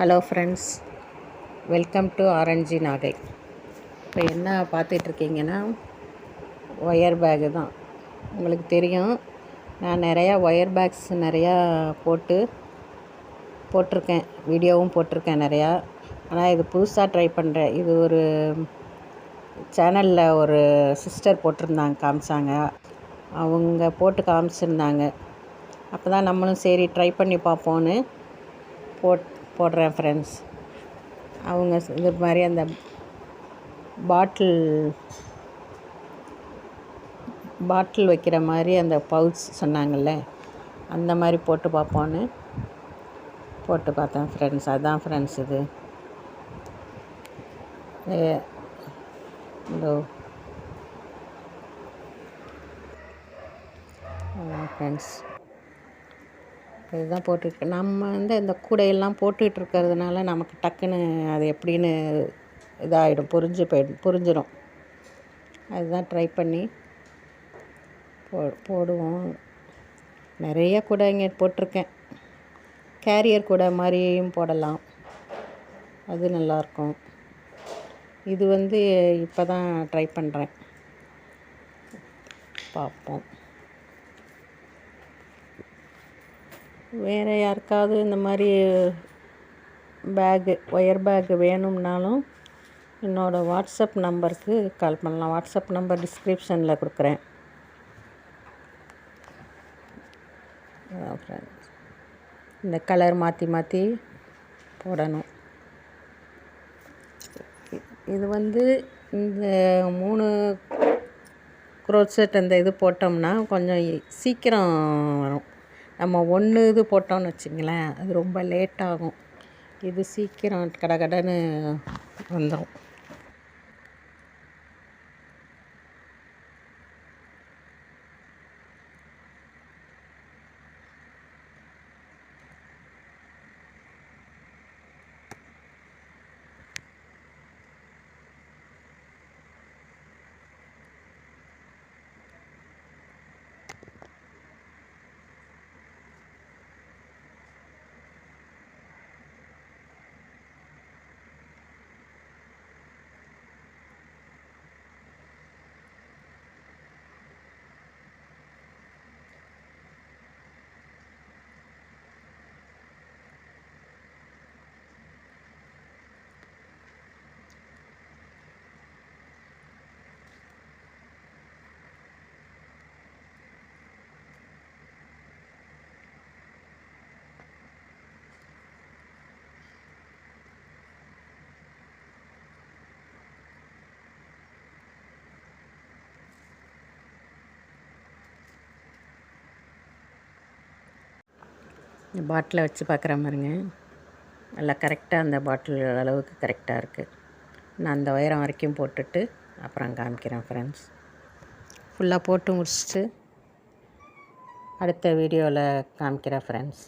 Hello friends welcome to orange Nagai இப்போ என்ன பார்த்துட்ருக்கீங்கன்னா wire bag தான். உங்களுக்கு தெரியும் நான் நிறையா ஒயர் பேக்ஸ் நிறையா போட்டு போட்டிருக்கேன். வீடியோவும் போட்டிருக்கேன் நிறையா. ஆனால் இது புதுசாக ட்ரை பண்ணுறேன் இது ஒரு சேனலில் ஒரு சிஸ்டர் போட்டிருந்தாங்க காமிச்சாங்க. அவங்க போட்டு காமிச்சிருந்தாங்க. அப்போ தான் நம்மளும் சரி ட்ரை பண்ணி பார்ப்போன்னு போட் போடுறேன் ஃப்ரெண்ட்ஸ் அவங்க இது மாதிரி அந்த பாட்டில் பாட்டில் வைக்கிற மாதிரி அந்த பவுச் சொன்னாங்கல்ல அந்த மாதிரி போட்டு பார்ப்போன்னு போட்டு பார்த்தேன் ஃப்ரெண்ட்ஸ் அதான் ஃப்ரெண்ட்ஸ் இது. ஏ- ஃப்ரெண்ட்ஸ் இதுதான் போட்டுட்டு நம்ம வந்து இந்த கூடையெல்லாம் போட்டுட்டு இருக்கிறதுனால நமக்கு டக்குன்னு அது எப்படின்னு இதாகிடும் புரிஞ்சு போயிடும் புரிஞ்சிடும் அதுதான் ட்ரை பண்ணி போ போடுவோம். நிறைய கூட இங்கே போட்டிருக்கேன். கேரியர் கூட மாதிரியும் போடலாம். அது நல்லாயிருக்கும். இது வந்து இப்போ தான் ட்ரை பண்ணுறேன் பார்ப்போம். வேறு யாருக்காவது இந்த மாதிரி பேகு ஒயர் பேகு வேணும்னாலும் என்னோடய வாட்ஸ்அப் நம்பருக்கு கால் பண்ணலாம். வாட்ஸ்அப் நம்பர் டிஸ்கிரிப்ஷனில் கொடுக்குறேன். இந்த கலர் மாற்றி மாற்றி போடணும். இது வந்து இந்த மூணு க்ரோச்செட் அந்த இது போட்டோம்னா கொஞ்சம் சீக்கிரம் வரும். நம்ம ஒன்று இது போட்டோம்னு வச்சுங்களேன் அது ரொம்ப லேட் ஆகும். இது சீக்கிரம் கடகடன்னு வந்துடும் பாட்டிலை வச்சு பார்க்குற மாதிரிங்க. நல்லா கரெக்டாக அந்த பாட்டில் அளவுக்கு கரெக்டாக இருக்குது நான் அந்த உயரம் வரைக்கும் போட்டுட்டு அப்புறம் காமிக்கிறேன் ஃப்ரெண்ட்ஸ் ஃபுல்லாக போட்டு முடிச்சுட்டு அடுத்த வீடியோவில் காமிக்கிறேன் ஃப்ரெண்ட்ஸ்